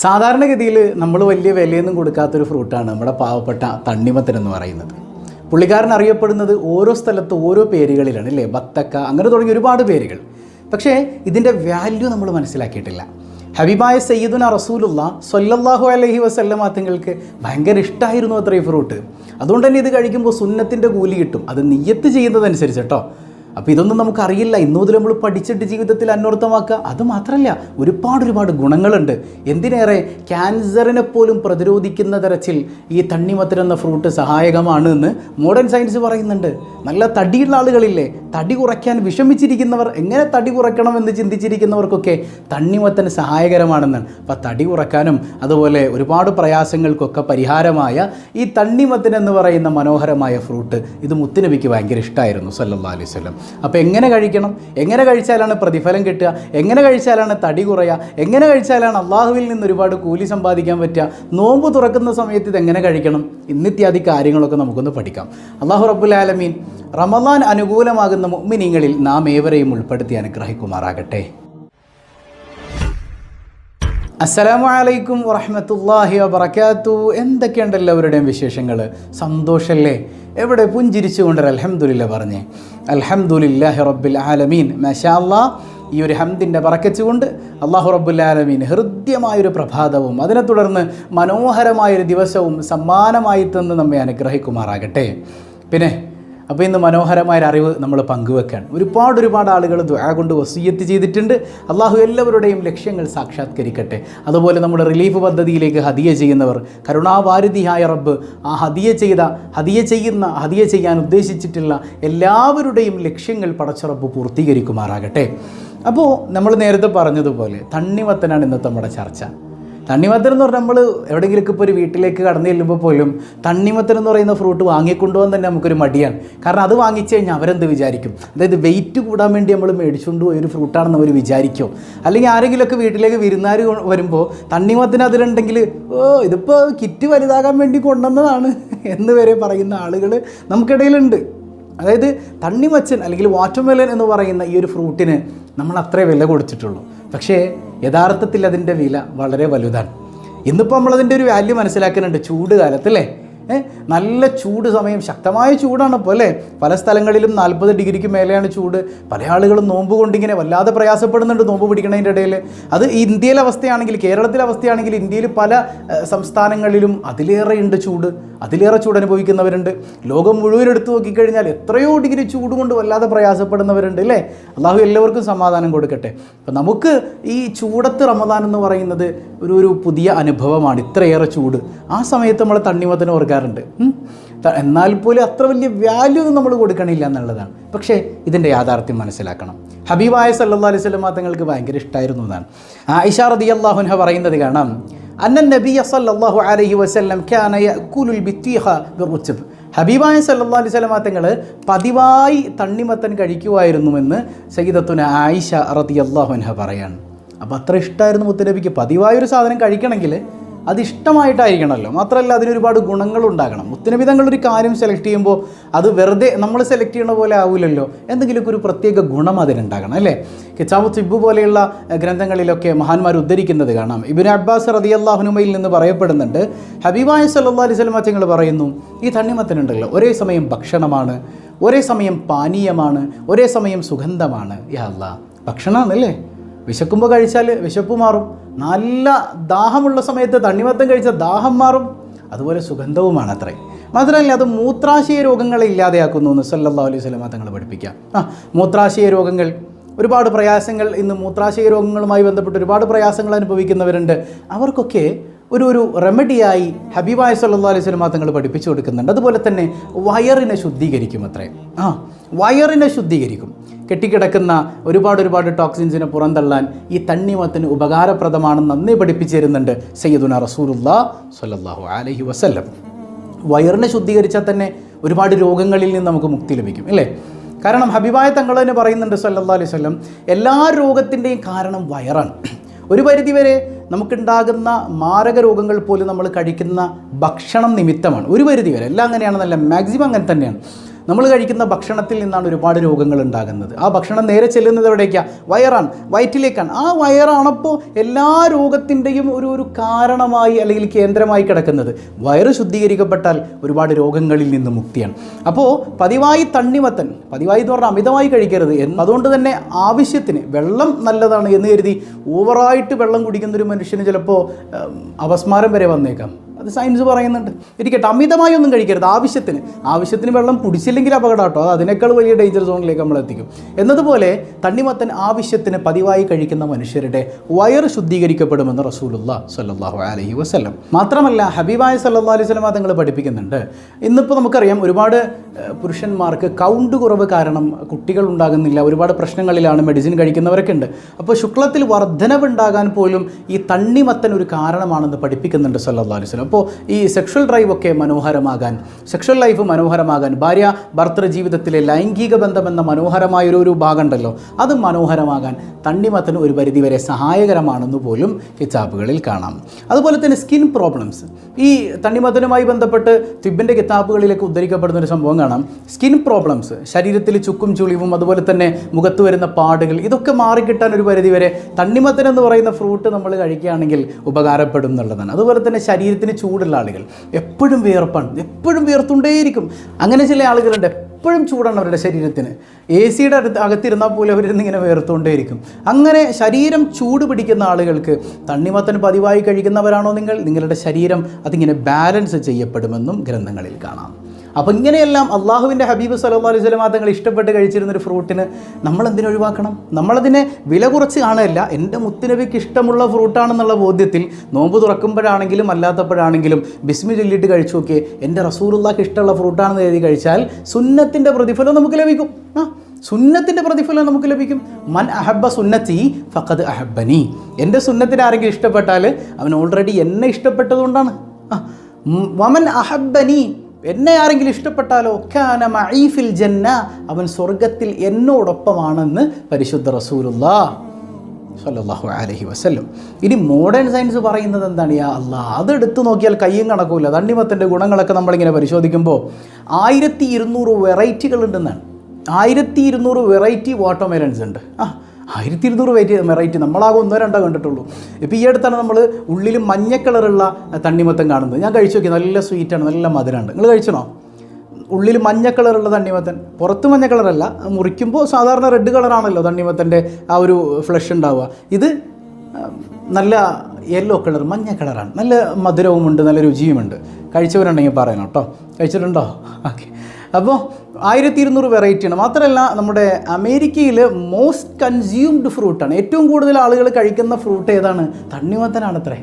സാധാരണഗതിയിൽ നമ്മൾ വലിയ വിലയൊന്നും കൊടുക്കാത്തൊരു ഫ്രൂട്ടാണ് നമ്മുടെ പാവപ്പെട്ട തണ്ണിമത്തൻ എന്ന് പറയുന്നത്. പുള്ളിക്കാരൻ അറിയപ്പെടുന്നത് ഓരോ സ്ഥലത്ത് ഓരോ പേരുകളിലാണ് അല്ലേ? ബത്തക്ക അങ്ങനെ തുടങ്ങിയ ഒരുപാട് പേരുകൾ. പക്ഷേ ഇതിന്റെ വാല്യൂ നമ്മൾ മനസ്സിലാക്കിയിട്ടില്ല. ഹബീബായ സയ്യിദുന റസൂലുള്ള സൊല്ലല്ലാഹു അലഹി വസല്ലമ തങ്ങൾക്ക് ഭയങ്കര ഇഷ്ടമായിരുന്നു അത്ര ഈ ഫ്രൂട്ട് അതുകൊണ്ട് തന്നെ ഇത് കഴിക്കുമ്പോൾ സുന്നത്തിന്റെ കൂലി കിട്ടും. അത് നിയ്യത്ത് ചെയ്യുന്നതനുസരിച്ച് കേട്ടോ. അപ്പോൾ ഇതൊന്നും നമുക്കറിയില്ല. ഇന്നു നമ്മൾ പഠിച്ചിട്ട് ജീവിതത്തിൽ അന്വർത്ഥമാക്കുക. അത് മാത്രമല്ല ഒരുപാട് ഒരുപാട് ഗുണങ്ങളുണ്ട്. എന്തിനേറെ? ക്യാൻസറിനെ പോലും പ്രതിരോധിക്കുന്ന തരത്തിൽ ഈ തണ്ണിമത്തൻ എന്ന ഫ്രൂട്ട് സഹായകമാണ് എന്ന് മോഡേൺ സയൻസ് പറയുന്നുണ്ട്. നല്ല തടിയുള്ള ആളുകളില്ലേ? തടി കുറയ്ക്കാൻ വിഷമിച്ചിരിക്കുന്നവർ എങ്ങനെ തടി കുറയ്ക്കണം എന്ന് ചിന്തിച്ചിരിക്കുന്നവർക്കൊക്കെ തണ്ണിമത്തൻ സഹായകരമാണെന്നാണ് അപ്പോൾ തടി കുറയ്ക്കാനും അതുപോലെ ഒരുപാട് പ്രയാസങ്ങൾക്കൊക്കെ പരിഹാരമായ ഈ തണ്ണിമത്തൻ എന്ന് പറയുന്ന മനോഹരമായ ഫ്രൂട്ട് ഇത് മുത്തുനബിക്ക് ഭയങ്കര ഇഷ്ടമായിരുന്നു സല്ലാ അലൈഹി വസല്ലം. അപ്പോൾ എങ്ങനെ കഴിക്കണം? എങ്ങനെ കഴിച്ചാലാണ് പ്രതിഫലം കിട്ടുക? എങ്ങനെ കഴിച്ചാലാണ് തടി കുറയുക? എങ്ങനെ കഴിച്ചാലാണ് അള്ളാഹുവിൽ നിന്ന് ഒരുപാട് കൂലി സമ്പാദിക്കാൻ പറ്റുക? നോമ്പ് തുറക്കുന്ന സമയത്ത് എങ്ങനെ കഴിക്കണം? ഇന്നിത്യാദി കാര്യങ്ങളൊക്കെ നമുക്കൊന്ന് പഠിക്കാം. അള്ളാഹു റബ്ബുലാലമീൻ റമദാൻ അനുകൂലമാകുന്ന മുഅ്മിനീങ്ങളിൽ നാം ഏവരെയും ഉൾപ്പെടുത്തി അനുഗ്രഹിക്കുമാറാകട്ടെ. അസ്സലാമു അലൈക്കും വറഹമത്തല്ലാഹി വബർക്കാത്തു എന്തൊക്കെയുണ്ട് എല്ലാവരുടെയും വിശേഷങ്ങൾ? സന്തോഷമല്ലേ എവിടെ പുഞ്ചിരിച്ചുകൊണ്ട് അലഹമുല്ല പറഞ്ഞേ. അൽഹംദുലില്ലാഹി റബ്ബിൽ ആലമീൻ. മാഷാ അല്ലാ ഈ ഒരു ഹംദിന്റെ പറക്കച്ചുകൊണ്ട് അള്ളാഹു റബ്ബുല്ലാലമീൻ ഹൃദ്യമായൊരു പ്രഭാതവും അതിനെ തുടർന്ന് മനോഹരമായൊരു ദിവസവും സമ്മാനമായി തന്ന് നമ്മെ അനുഗ്രഹിക്കുമാറാകട്ടെ. പിന്നെ അപ്പോൾ ഇന്ന് മനോഹരമായ അറിവ് നമ്മൾ പങ്കുവെക്കാൻ ഒരുപാട് ഒരുപാട് ആളുകൾ ദ്വാ കൊണ്ട് വസീയത്ത് ചെയ്തിട്ടുണ്ട്. അള്ളാഹു എല്ലാവരുടെയും ലക്ഷ്യങ്ങൾ സാക്ഷാത്കരിക്കട്ടെ. അതുപോലെ നമ്മുടെ റിലീഫ് പദ്ധതിയിലേക്ക് ഹതിയ ചെയ്യുന്നവർ കരുണാവാരുതിയായ റബ്ബ് ആ ഹതിയ ചെയ്ത ഹതിയ ചെയ്യുന്ന ഹതിയ ചെയ്യാൻ ഉദ്ദേശിച്ചിട്ടുള്ള എല്ലാവരുടെയും ലക്ഷ്യങ്ങൾ പടച്ചുറപ്പ് പൂർത്തീകരിക്കുമാറാകട്ടെ. അപ്പോൾ നമ്മൾ നേരത്തെ പറഞ്ഞതുപോലെ തണ്ണിമത്തനാണ് ഇന്നത്തെ നമ്മുടെ ചർച്ച. തണ്ണിമത്തൻ എന്ന് പറഞ്ഞാൽ നമ്മൾ എവിടെയെങ്കിലുമൊക്കെ ഇപ്പോൾ ഒരു വീട്ടിലേക്ക് കടന്നു ചെല്ലുമ്പോൾ പോലും തണ്ണിമത്തൻ എന്ന് പറയുന്ന ഫ്രൂട്ട് വാങ്ങിക്കൊണ്ടുപോകാൻ തന്നെ നമുക്കൊരു മടിയാണ്. കാരണം അത് വാങ്ങിച്ചു കഴിഞ്ഞാൽ അവരെന്ത് വിചാരിക്കും? അതായത് വെയിറ്റ് കൂടാൻ വേണ്ടി നമ്മൾ മേടിച്ചുകൊണ്ട് പോയ ഒരു ഫ്രൂട്ടാണെന്ന് അവർ വിചാരിക്കും. അല്ലെങ്കിൽ ആരെങ്കിലുമൊക്കെ വീട്ടിലേക്ക് വിരുന്നാർ വരുമ്പോൾ തണ്ണിമത്തിന് അതിലുണ്ടെങ്കിൽ ഓ ഇതിപ്പോൾ കിറ്റ് വലുതാകാൻ വേണ്ടി കൊണ്ടുവന്നതാണ് എന്ന് വരെ പറയുന്ന ആളുകൾ നമുക്കിടയിലുണ്ട്. അതായത് തണ്ണിമച്ചൻ അല്ലെങ്കിൽ വാട്ടർമെലൻ എന്ന് പറയുന്ന ഈ ഒരു ഫ്രൂട്ടിന് നമ്മൾ അത്രേ വില കൊടുത്തിട്ടുള്ളൂ. പക്ഷേ യഥാർത്ഥത്തിൽ അതിന്റെ വില വളരെ വലുതാണ്. ഇന്നിപ്പോൾ നമ്മളതിന്റെ ഒരു വാല്യൂ മനസ്സിലാക്കുന്നുണ്ട്. ചൂട് കാലത്തല്ലേ ഏ നല്ല ചൂട് സമയം ശക്തമായ ചൂടാണ് ഇപ്പോൾ അല്ലേ? പല സ്ഥലങ്ങളിലും നാൽപ്പത് ഡിഗ്രിക്ക് മേലെയാണ് ചൂട്. പല ആളുകളും നോമ്പ് കൊണ്ടിങ്ങനെ വല്ലാതെ പ്രയാസപ്പെടുന്നുണ്ട് നോമ്പ് പിടിക്കുന്നതിന്റെ ഇടയിൽ അത് ഇന്ത്യയിലെ അവസ്ഥയാണെങ്കിൽ കേരളത്തിലെ അവസ്ഥയാണെങ്കിൽ ഇന്ത്യയിൽ പല സംസ്ഥാനങ്ങളിലും അതിലേറെ ഉണ്ട് ചൂട്. അതിലേറെ ചൂട് അനുഭവിക്കുന്നവരുണ്ട്. ലോകം മുഴുവൻ എടുത്തു നോക്കിക്കഴിഞ്ഞാൽ എത്രയോ ഡിഗ്രി ചൂട് കൊണ്ട് വല്ലാതെ പ്രയാസപ്പെടുന്നവരുണ്ട് അല്ലേ? അള്ളാഹു എല്ലാവർക്കും സമാധാനം കൊടുക്കട്ടെ. അപ്പം നമുക്ക് ഈ ചൂടത്ത് റമദാൻ എന്ന് പറയുന്നത് ഒരു ഒരു പുതിയ അനുഭവമാണ്. ഇത്രയേറെ ചൂട്. ആ സമയത്ത് നമ്മൾ തണ്ണിമത്തിന് ഓർക്കാറുണ്ട് ത- എന്നാൽ പോലും അത്ര വലിയ വാല്യൂ നമ്മൾ കൊടുക്കണില്ല എന്നുള്ളതാണ്. പക്ഷേ ഇതിന്റെ യാഥാർത്ഥ്യം മനസ്സിലാക്കണം. ഹബീബായ സല്ലാ അലൈഹി സ്വലമാ തങ്ങൾക്ക് ഭയങ്കര ഇഷ്ടമായിരുന്നു എന്നാണ്. ആയിഷ റതി അള്ളാഹുൻഹ പറയുന്നത് കാണാം. അന്നൻ നബിയ സല്ലല്ലാഹു അലഹി വസ്ലം ഹബീബായ സല്ലാ അലൈഹി വസല്ലമ തങ്ങൾ പതിവായി തണ്ണിമത്തൻ കഴിക്കുമായിരുന്നുവെന്ന് സയ്യിദത്തുന ആയിഷ റളിയല്ലാഹു അൻഹ പറയാണ്. അപ്പോൾ അത്ര ഇഷ്ടമായിരുന്നു മുത്തനബിക്ക്. പതിവായൊരു സാധനം കഴിക്കണമെങ്കിൽ അത് ഇഷ്ടമായിട്ടായിരിക്കണമല്ലോ മാത്രമല്ല അതിനൊരുപാട് ഗുണങ്ങളുണ്ടാകണം മുത്തനബി തങ്ങളൊരു കാര്യം സെലക്ട് ചെയ്യുമ്പോൾ അത് വെറുതെ നമ്മൾ സെലക്ട് ചെയ്യണ പോലെ ആവില്ലല്ലോ എന്തെങ്കിലുമൊക്കെ ഒരു പ്രത്യേക ഗുണം അതിനുണ്ടാകണം അല്ലേ? കിച്ചാബു തിബ് പോലെയുള്ള ഗ്രന്ഥങ്ങളിലൊക്കെ മഹാന്മാർ ഉദ്ധരിക്കുന്നത് കാണാം. ഇബിൻ അബ്ബാസ് റതി അള്ളാഹുനുമയിൽ നിന്ന് പറയപ്പെടുന്നുണ്ട് ഹബീബായ സല്ലാ അലൈഹി സ്വലം പറയുന്നു ഈ തണ്ണിമത്തനുണ്ടല്ലോ ഒരേ സമയം ഭക്ഷണമാണ് ഒരേ സമയം പാനീയമാണ് ഒരേ സമയം സുഗന്ധമാണ് യാ അല്ലാ ഭക്ഷണമാണല്ലേ? വിശക്കുമ്പോൾ കഴിച്ചാൽ വിശപ്പ് മാറും. നല്ല ദാഹമുള്ള സമയത്ത് തണ്ണിമത്തം കഴിച്ചാൽ ദാഹം മാറും. അതുപോലെ സുഗന്ധവുമാണ് അത്രേ മാത്രമല്ല അത് മൂത്രാശയ രോഗങ്ങളെ ഇല്ലാതെയാക്കുന്നു എന്ന് സല്ലാ അലൈഹി സ്വലമ തങ്ങൾ പഠിപ്പിക്കാം ആ മൂത്രാശയ രോഗങ്ങൾ. ഒരുപാട് പ്രയാസങ്ങൾ ഇന്ന് മൂത്രാശയ രോഗങ്ങളുമായി ബന്ധപ്പെട്ട് ഒരുപാട് പ്രയാസങ്ങൾ അനുഭവിക്കുന്നവരുണ്ട്. അവർക്കൊക്കെ ഒരു ഒരു റെമഡിയായി ഹബീബായ സല്ലാ അലൈഹി സ്വലമ തങ്ങൾ പഠിപ്പിച്ചു കൊടുക്കുന്നുണ്ട്. അതുപോലെ തന്നെ വയറിനെ ശുദ്ധീകരിക്കും അത്രേ ആ വയറിനെ ശുദ്ധീകരിക്കും. കെട്ടിക്കിടക്കുന്ന ഒരുപാട് ഒരുപാട് ടോക്സിൻസിനെ പുറന്തള്ളാൻ ഈ തണ്ണിമത്തിന് ഉപകാരപ്രദമാണെന്ന് നന്നേ പഠിപ്പിച്ചു തരുന്നുണ്ട് സയ്യിദുന റസൂലുല്ലാ സ്വല്ലല്ലാഹു അലൈഹി വസല്ലം. വയറിനെ ശുദ്ധീകരിച്ചാൽ തന്നെ ഒരുപാട് രോഗങ്ങളിൽ നിന്ന് നമുക്ക് മുക്തി ലഭിക്കും അല്ലേ? കാരണം ഹബീബായ തങ്ങൾ തന്നെ പറയുന്നുണ്ട് സല്ലല്ലാഹു അലൈഹി വസല്ലം എല്ലാ രോഗത്തിന്റെയും കാരണം വയറാണ്. ഒരു പരിധിവരെ നമുക്കുണ്ടാകുന്ന മാരക രോഗങ്ങൾ പോലും നമ്മൾ കഴിക്കുന്ന ഭക്ഷണം നിമിത്തമാണ്. ഒരു പരിധിവരെ. എല്ലാം അങ്ങനെയാണെന്നല്ല മാക്സിമം അങ്ങനെ തന്നെയാണ്. നമ്മൾ കഴിക്കുന്ന ഭക്ഷണത്തിൽ നിന്നാണ് ഒരുപാട് രോഗങ്ങൾ ഉണ്ടാകുന്നത്. ആ ഭക്ഷണം നേരെ ചെല്ലുന്നത് എവിടേക്കാണ് വയറാണ്. വയറ്റിലേക്കാണ്. ആ വയറാണപ്പോൾ എല്ലാ രോഗത്തിന്റെയും ഒരു ഒരു കാരണമായി അല്ലെങ്കിൽ കേന്ദ്രമായി കിടക്കുന്നത്. വയറ് ശുദ്ധീകരിക്കപ്പെട്ടാൽ ഒരുപാട് രോഗങ്ങളിൽ നിന്ന് മുക്തിയാണ്. അപ്പോൾ പതിവായി തണ്ണിമത്തൻ പതിവായി എന്ന് പറഞ്ഞാൽ അമിതമായി കഴിക്കരുത്. അതുകൊണ്ട് തന്നെ ആവശ്യത്തിന് വെള്ളം നല്ലതാണ് എന്ന് കരുതി ഓവറായിട്ട് വെള്ളം കുടിക്കുന്നൊരു മനുഷ്യന് ചിലപ്പോൾ അപസ്മാരം വരെ വന്നേക്കാം. അത് സയൻസ് പറയുന്നുണ്ട്. ഇരിക്കട്ടെ അമിതമായി ഒന്നും കഴിക്കരുത്. ആവശ്യത്തിന്. ആവശ്യത്തിന് വെള്ളം കുടിച്ചില്ലെങ്കിൽ അപകടം കേട്ടോ. അത് അതിനേക്കാൾ വലിയ ഡേഞ്ചർ സോണിലേക്ക് നമ്മൾ എത്തിക്കും. എന്നതുപോലെ തണ്ണിമത്തൻ ആവശ്യത്തിന് പതിവായി കഴിക്കുന്ന മനുഷ്യരുടെ വയറ് ശുദ്ധീകരിക്കപ്പെടുമെന്ന് റസൂലുള്ള സല്ലാഹു അലഹി വസ്ലം മാത്രമല്ല ഹബീബായ സല്ലാ അലൈഹി സ്വലം തങ്ങൾ പഠിപ്പിക്കുന്നുണ്ട്. ഇന്നിപ്പോൾ നമുക്കറിയാം ഒരുപാട് പുരുഷന്മാർക്ക് കൗണ്ട് കുറവ് കാരണം കുട്ടികൾ ഉണ്ടാകുന്നില്ല. ഒരുപാട് പ്രശ്നങ്ങളിലാണ് മെഡിസിൻ കഴിക്കുന്നവരൊക്കെ ഉണ്ട്. അപ്പോൾ ശുക്ലത്തിൽ വർധനവുണ്ടാകാൻ പോലും ഈ തണ്ണിമത്തൻ ഒരു കാരണമാണെന്ന് പഠിപ്പിക്കുന്നുണ്ട് സല്ലാ അലൈഹി വസല്ലം. അപ്പോൾ ഈ സെക്ഷൽ ഡ്രൈവൊക്കെ മനോഹരമാകാൻ സെക്ഷൽ ലൈഫ് മനോഹരമാകാൻ ഭാര്യ ഭർത്തൃ ജീവിതത്തിലെ ലൈംഗിക ബന്ധമെന്ന മനോഹരമായൊരു മനോഹരമായ ഒരു ഒരു ഭാഗം ഉണ്ടല്ലോ അത് മനോഹരമാകാൻ തണ്ണിമത്തൻ ഒരു പരിധിവരെ സഹായകരമാണെന്ന് പോലും കിതാബുകളിൽ കാണാം. അതുപോലെ തന്നെ സ്കിൻ പ്രോബ്ലംസ് ഈ തണ്ണിമത്തനുമായി ബന്ധപ്പെട്ട് തിബിന്റെ കിതാബുകളിലേക്ക് ഉദ്ധരിക്കപ്പെടുന്ന ഒരു സംഭവം കാണാം. സ്കിൻ പ്രോബ്ലംസ് ശരീരത്തിൽ ചുക്കും ചുളിവും അതുപോലെ തന്നെ മുഖത്ത് വരുന്ന പാടുകൾ ഇതൊക്കെ മാറിക്കിട്ടാൻ ഒരു പരിധിവരെ തണ്ണിമത്തൻ എന്ന് പറയുന്ന ഫ്രൂട്ട് നമ്മൾ കഴിക്കുകയാണെങ്കിൽ ഉപകാരപ്പെടും എന്നുള്ളതാണ്. അതുപോലെ തന്നെ ശരീരത്തിന് ചൂടുള്ള ആളുകൾ. എപ്പോഴും വിയർപ്പാണ്. എപ്പോഴും വിയർത്തുകൊണ്ടേയിരിക്കും. അങ്ങനെ ചില ആളുകളുണ്ട്. എപ്പോഴും ചൂടാണ് അവരുടെ ശരീരത്തിന്. എ സിയുടെ അടുത്ത് അകത്തിരുന്നാൽ പോലും അവരിന്ന് ഇങ്ങനെ വേർത്തുകൊണ്ടേയിരിക്കും അങ്ങനെ ശരീരം ചൂട് പിടിക്കുന്ന ആളുകൾക്ക് തണ്ണിമത്തൻ പതിവായി കഴിക്കുന്നവരാണോ നിങ്ങൾ? നിങ്ങളുടെ ശരീരം അതിങ്ങനെ ബാലൻസ് ചെയ്യപ്പെടുമെന്നും ഗ്രന്ഥങ്ങളിൽ കാണാം. അപ്പോൾ ഇങ്ങനെയെല്ലാം അള്ളാഹുവിന്റെ ഹബീബ് സല്ലല്ലാഹു അലൈഹി വസല്ലം തങ്ങൾ ഇഷ്ടപ്പെട്ട് കഴിച്ചിരുന്നൊരു ഫ്രൂട്ടിന് നമ്മൾ എന്തിനു ഒഴിവാക്കണം? നമ്മളതിനെ വില കുറച്ച് കാണുകയല്ല. എന്റെ മുത്തുനബിക്ക് ഇഷ്ടമുള്ള ഫ്രൂട്ടാണെന്നുള്ള ബോധ്യത്തിൽ നോമ്പ് തുറക്കുമ്പോഴാണെങ്കിലും അല്ലാത്തപ്പോഴാണെങ്കിലും ബിസ്മി ചൊല്ലിയിട്ട് കഴിച്ചു നോക്കിയേ. എന്റെ റസൂലുള്ളാഹ്ക്ക് ഇഷ്ടമുള്ള ഫ്രൂട്ടാണെന്ന് എഴുതി കഴിച്ചാൽ സുന്നത്തിന്റെ പ്രതിഫലം നമുക്ക് ലഭിക്കും. ആ സുന്നത്തിന്റെ പ്രതിഫലം നമുക്ക് ലഭിക്കും. മൻ അഹബ്ബ സുന്നത്തി ഫഖദ് അഹബ്ബനി. എന്റെ സുന്നത്തിന് ആരെങ്കിലും ഇഷ്ടപ്പെട്ടാൽ അവൻ ഓൾറെഡി എന്നെ ഇഷ്ടപ്പെട്ടതുകൊണ്ടാണ്. വമൻ അഹബ്ബനി. എന്നെ ആരെങ്കിലും ഇഷ്ടപ്പെട്ടാലോ? ഖാന മഈഫിൽ ജന്ന. അവൻ സ്വർഗത്തിൽ എന്നോടൊപ്പമാണെന്ന് പരിശുദ്ധ റസൂലുള്ള സല്ലാഹു അലൈഹി വസല്ലം. ഇനി മോഡേൺ സയൻസ് പറയുന്നത് എന്താണ്? യാ അല്ലാ അതെടുത്ത് നോക്കിയാൽ കയ്യും കണക്കൂല. തണ്ണിമത്തിന്റെ ഗുണങ്ങളൊക്കെ നമ്മളിങ്ങനെ പരിശോധിക്കുമ്പോൾ ആയിരത്തി ഇരുന്നൂറ് വെറൈറ്റികൾ ഉണ്ടെന്നാണ് ആയിരത്തി ഇരുന്നൂറ് വെറൈറ്റി വാട്ടർമെലൻസ് ഉണ്ട്. ആ ആയിരത്തി ഇരുന്നൂറ് വെയിറ്റ് വെറൈറ്റി നമ്മളാകെ ഒന്നോ രണ്ടോ കണ്ടിട്ടുള്ളൂ. ഇപ്പോൾ ഈ അടുത്താണ് നമ്മൾ ഉള്ളിൽ മഞ്ഞ കളറുള്ള തണ്ണിമത്തം കാണുന്നത്. ഞാൻ കഴിച്ചു നോക്കി നല്ല സ്വീറ്റാണ് നല്ല മധുരമാണ് നിങ്ങൾ കഴിച്ചണോ? ഉള്ളിൽ മഞ്ഞ കളറുള്ള തണ്ണിമത്തൻ പുറത്ത് മഞ്ഞ കളറല്ല മുറിക്കുമ്പോൾ സാധാരണ റെഡ് കളറാണല്ലോ തണ്ണിമത്തന്റെ ആ ഒരു ഫ്ലഷ് ഉണ്ടാവുക. ഇത് നല്ല യെല്ലോ കളർ മഞ്ഞ കളറാണ് നല്ല മധുരവുമുണ്ട് നല്ല രുചിയുമുണ്ട്. കഴിച്ചവരുണ്ടെങ്കിൽ പറയണം കേട്ടോ. കഴിച്ചിട്ടുണ്ടോ? ഓക്കെ അപ്പോൾ ആയിരത്തി ഇരുന്നൂറ് വെറൈറ്റിയാണ് മാത്രമല്ല നമ്മുടെ അമേരിക്കയിൽ മോസ്റ്റ് കൺസ്യൂംഡ് ഫ്രൂട്ടാണ് ഏറ്റവും കൂടുതൽ ആളുകൾ കഴിക്കുന്ന ഫ്രൂട്ട് ഏതാണ്? തണ്ണിമത്തനാണ് അത്രേ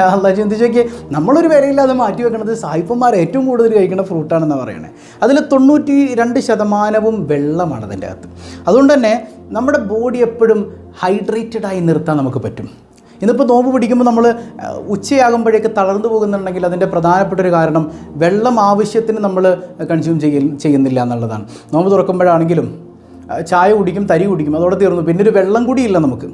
അല്ല ചിന്തിച്ച് നോക്കിയേ. നമ്മളൊരു വിലയില്ലാതെ മാറ്റി വെക്കുന്നത് സായിപ്പന്മാർ ഏറ്റവും കൂടുതൽ കഴിക്കുന്ന ഫ്രൂട്ടാണെന്ന് പറയണേ. അതിൽ തൊണ്ണൂറ്റി രണ്ട് ശതമാനവും വെള്ളമാണ് അതിന്റെ അകത്ത്. അതുകൊണ്ട് തന്നെ നമ്മുടെ ബോഡി എപ്പോഴും ഹൈഡ്രേറ്റഡായി നിർത്താൻ നമുക്ക് പറ്റും. ഇന്നിപ്പോൾ നോമ്പ് പിടിക്കുമ്പോൾ നമ്മൾ ഉച്ചയാകുമ്പോഴേക്ക് തളർന്നു പോകുന്നുണ്ടെങ്കിൽ അതിന്റെ പ്രധാനപ്പെട്ട ഒരു കാരണം വെള്ളം ആവശ്യത്തിന് നമ്മൾ കൺസ്യൂം ചെയ്യ ചെയ്യുന്നില്ല എന്നുള്ളതാണ്. നോമ്പ് തുറക്കുമ്പോഴാണെങ്കിലും ചായ കുടിക്കും തരി കുടിക്കും അതോടെ തീർന്നു. പിന്നെ ഒരു വെള്ളം കൂടിയില്ല നമുക്ക്.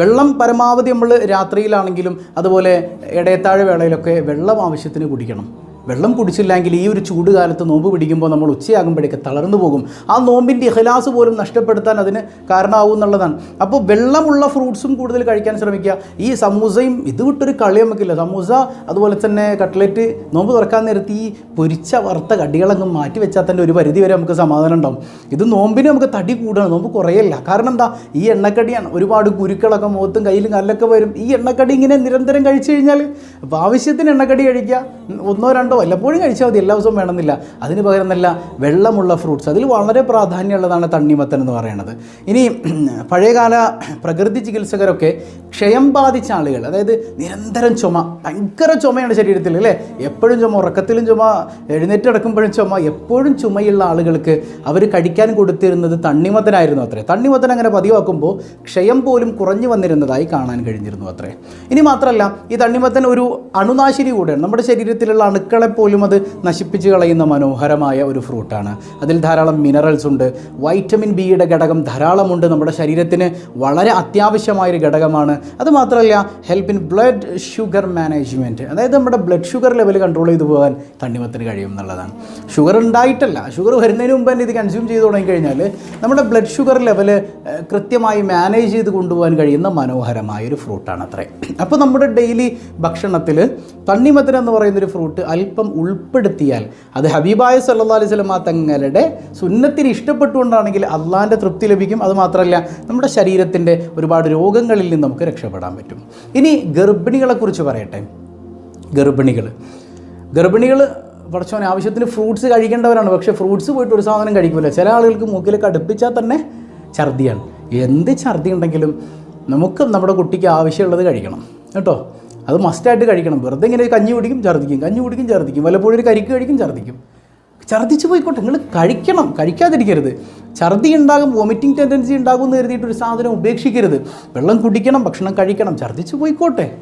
വെള്ളം പരമാവധി നമ്മൾ രാത്രിയിലാണെങ്കിലും അതുപോലെ ഇടയത്താഴ വേളയിലൊക്കെ വെള്ളം ആവശ്യത്തിന് കുടിക്കണം. വെള്ളം കുടിച്ചില്ലെങ്കിൽ ഈ ഒരു ചൂട് കാലത്ത് നോമ്പ് പിടിക്കുമ്പോൾ നമ്മൾ ഉച്ചയാകുമ്പോഴേക്ക് തളർന്നു പോകും. ആ നോമ്പിന്റെ ഇഹലാസ് പോലും നഷ്ടപ്പെടുത്താൻ അതിന് കാരണമാവും എന്നുള്ളതാണ്. അപ്പോൾ വെള്ളമുള്ള ഫ്രൂട്ട്സും കൂടുതൽ കഴിക്കാൻ ശ്രമിക്കുക. ഈ സമൂസയും ഇത് വിട്ടൊരു കളി നമുക്കില്ല. സമൂസ അതുപോലെ തന്നെ കട്ട്ലറ്റ് നോമ്പ് തുറക്കാൻ നേരത്ത് ഈ പൊരിച്ച വറുത്ത കടികളങ്ങ് മാറ്റി വെച്ചാൽ തന്നെ ഒരു പരിധി വരെ നമുക്ക് സമാധാനം ഉണ്ടാവും. ഇത് നോമ്പിന് നമുക്ക് തടി കൂടണം നോമ്പ് കുറയല്ല. കാരണം എന്താ? ഈ എണ്ണക്കടിയാണ്. ഒരുപാട് കുരുക്കളൊക്കെ മുഖത്തും കയ്യിലും കല്ലൊക്കെ വരും. ഈ എണ്ണക്കടി ഇങ്ങനെ നിരന്തരം കഴിച്ചു കഴിഞ്ഞാൽ അപ്പോൾ ആവശ്യത്തിന് എണ്ണക്കടി കഴിക്കുക. ഒന്നോ രണ്ടോ വല്ലപ്പോഴും കഴിച്ചാൽ മതി. എല്ലാ ദിവസവും വേണമെന്നില്ല. അതിന് പകരം നല്ല വെള്ളമുള്ള ഫ്രൂട്ട്സ് അതിൽ വളരെ പ്രാധാന്യമുള്ളതാണ് തണ്ണിമത്തൻ എന്ന് പറയുന്നത്. ഇനി പഴയകാല പ്രകൃതി ചികിത്സകരൊക്കെ ക്ഷയം ബാധിച്ച ആളുകൾ അതായത് നിരന്തരം ചുമ ഭയങ്കര ചുമയാണ് ശരീരത്തിൽ അല്ലേ? എപ്പോഴും ചുമ ഉറക്കത്തിലും ചുമ എഴുന്നേറ്റ് കിടക്കുമ്പോഴും ചുമ എപ്പോഴും ചുമയുള്ള ആളുകൾക്ക് അവർ കഴിക്കാൻ കൊടുത്തിരുന്നത് തണ്ണിമത്തനായിരുന്നു അത്രേ. തണ്ണിമത്തൻ അങ്ങനെ പതിവാക്കുമ്പോൾ ക്ഷയം പോലും കുറഞ്ഞു വന്നിരുന്നതായി കാണാൻ കഴിഞ്ഞിരുന്നു അത്രേ. ഇനി മാത്രമല്ല ഈ തണ്ണിമത്തൻ ഒരു അണുനാശിനി കൂടെയാണ്. നമ്മുടെ ശരീരത്തിലുള്ള അണുക്കളെ പോലും അത് നശിപ്പിച്ച് കളയുന്ന മനോഹരമായ ഒരു ഫ്രൂട്ടാണ്. അതിൽ ധാരാളം മിനറൽസ് ഉണ്ട്. വൈറ്റമിൻ ബിയുടെ ഘടകം ധാരാളമുണ്ട്. നമ്മുടെ ശരീരത്തിന് വളരെ അത്യാവശ്യമായൊരു ഘടകമാണ്. അത് മാത്രമല്ല help in blood sugar management അതായത് നമ്മുടെ ബ്ലഡ് ഷുഗർ ലെവൽ കൺട്രോൾ ചെയ്തു പോകാൻ തണ്ണിമത്തിന് കഴിയും എന്നുള്ളതാണ്. ഷുഗർ ഉണ്ടായിട്ടല്ല. ഷുഗർ വരുന്നതിന് മുമ്പ് തന്നെ ഇത് കൺസ്യൂം ചെയ്ത് തുടങ്ങിക്കഴിഞ്ഞാൽ നമ്മുടെ ബ്ലഡ് ഷുഗർ ലെവൽ കൃത്യമായി മാനേജ് ചെയ്ത് കൊണ്ടുപോകാൻ കഴിയുന്ന മനോഹരമായ ഒരു ഫ്രൂട്ടാണ് അത്രേ. അപ്പോൾ നമ്മുടെ ഡെയിലി ഭക്ഷണത്തിൽ തണ്ണിമത്തൻ എന്ന് പറയുന്നൊരു ഫ്രൂട്ട് അല്പം ഉൾപ്പെടുത്തിയാൽ അത് ഹബീബായ സല്ലാ അലൈഹി സ്വലമ തങ്ങളുടെ സുന്നത്തിന് ഇഷ്ടപ്പെട്ടുകൊണ്ടാണെങ്കിൽ അള്ളാന്റെ തൃപ്തി ലഭിക്കും. അത് മാത്രമല്ല നമ്മുടെ ശരീരത്തിന്റെ ഒരുപാട് രോഗങ്ങളിൽ നിന്ന് നമുക്ക് രക്ഷപ്പെടാൻ പറ്റും. ഇനി ഗർഭിണികളെക്കുറിച്ച് പറയട്ടെ. ഗർഭിണികൾ ഗർഭിണികൾ പഠിച്ചവൻ ആവശ്യത്തിന് ഫ്രൂട്ട്സ് കഴിക്കേണ്ടവരാണ്. പക്ഷേ ഫ്രൂട്ട്സ് പോയിട്ട് ഒരു സാധനം കഴിക്കില്ല ചില ആളുകൾക്ക് മൂക്കിൽ കടുപ്പിച്ചാൽ തന്നെ ഛർദിയാണ്. എന്ത് ഛർദി ഉണ്ടെങ്കിലും നമുക്കും നമ്മുടെ കുട്ടിക്ക് ആവശ്യമുള്ളത് കഴിക്കണം. കേട്ടോ? അത് മസ്റ്റായിട്ട് കഴിക്കണം. വെറുതെ ഇങ്ങനെ കഞ്ഞി കുടിക്കും ഛർദ്ദിക്കും. കഞ്ഞി കുടിക്കും ഛർദ്ദിക്കും. വല്ലപ്പോഴും ഒരു കരിക്ക് കഴിക്കും ഛർദ്ദിക്കും. ഛർദ്ദിച്ച് പോയിക്കോട്ടെ. നിങ്ങൾ കഴിക്കണം. കഴിക്കാതിരിക്കരുത്. ഛർദി ഉണ്ടാകും വോമിറ്റിംഗ് ടെൻഡൻസി ഉണ്ടാകും എന്ന് കരുതിയിട്ട് ഒരു സാധനം ഉപേക്ഷിക്കരുത്. വെള്ളം കുടിക്കണം ഭക്ഷണം കഴിക്കണം ഛർദ്ദിച്ച് പോയിക്കോട്ടെ.